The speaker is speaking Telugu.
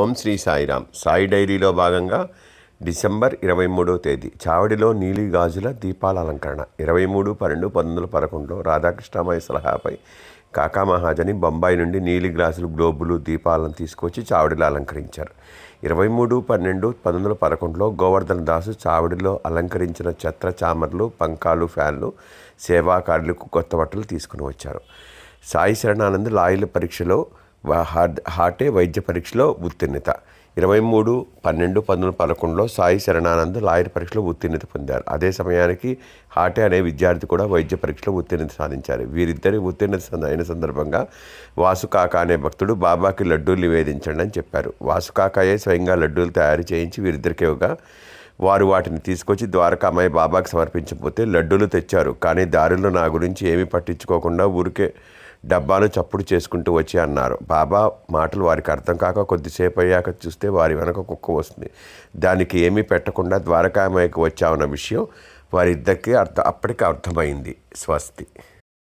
ఓం శ్రీ సాయిరామ్. సాయి డైరీలో భాగంగా డిసెంబర్ ఇరవై మూడవ తేదీ చావడిలో నీలి గాజుల దీపాల అలంకరణ ఇరవై మూడు పన్నెండు పంతొమ్మిది వందల పదకొండులో రాధాకృష్ణమయ్య సలహాపై కాకా మహాజని బొంబాయి నుండి నీలి గ్లాసులు గ్లోబులు దీపాలను తీసుకొచ్చి చావడిలో అలంకరించారు. ఇరవై మూడు పన్నెండు పంతొమ్మిది వందల పదకొండులో గోవర్ధన్ దాసు చావడిలో అలంకరించిన ఛత్ర చామర్లు పంకాలు ఫ్యాన్లు సేవాకారులకు కొత్త బట్టలు తీసుకుని వచ్చారు. సాయి శరణానంద్ లాయల పరీక్షలో హార్ట్- హార్టే వైద్య పరీక్షలో ఉత్తీర్ణత. ఇరవై మూడు పన్నెండు పంతొమ్మిది పదకొండులో సాయి శరణానంద్ లాయర్ పరీక్షలో ఉత్తీర్ణత పొందారు. అదే సమయానికి హాటే అనే విద్యార్థి కూడా వైద్య పరీక్షలో ఉత్తీర్ణత సాధించారు. వీరిద్దరి ఉత్తీర్ణత అయిన సందర్భంగా వాసుకాక అనే భక్తుడు బాబాకి లడ్డూలు నివేదించండి అని చెప్పారు. వాసుకాకయే స్వయంగా లడ్డూలు తయారు చేయించి వీరిద్దరికి ఇవ్వగా వారు వాటిని తీసుకొచ్చి ద్వారకామయ్య బాబాకి సమర్పించకపోతే లడ్డూలు తెచ్చారు. కానీ దారిలో నా గురించి ఏమీ పట్టించుకోకుండా ఊరికే డబ్బాను చప్పుడు చేసుకుంటూ వచ్చి అన్నారు. బాబా మాటలు వారికి అర్థం కాక కొద్దిసేపు అయ్యాక చూస్తే వారి వెనక కుక్క వస్తుంది. దానికి ఏమీ పెట్టకుండా ద్వారకామయ్యకు వచ్చామన్న విషయం వారిద్దరికీ అర్థం అప్పటికి అర్థమైంది. స్వస్తి.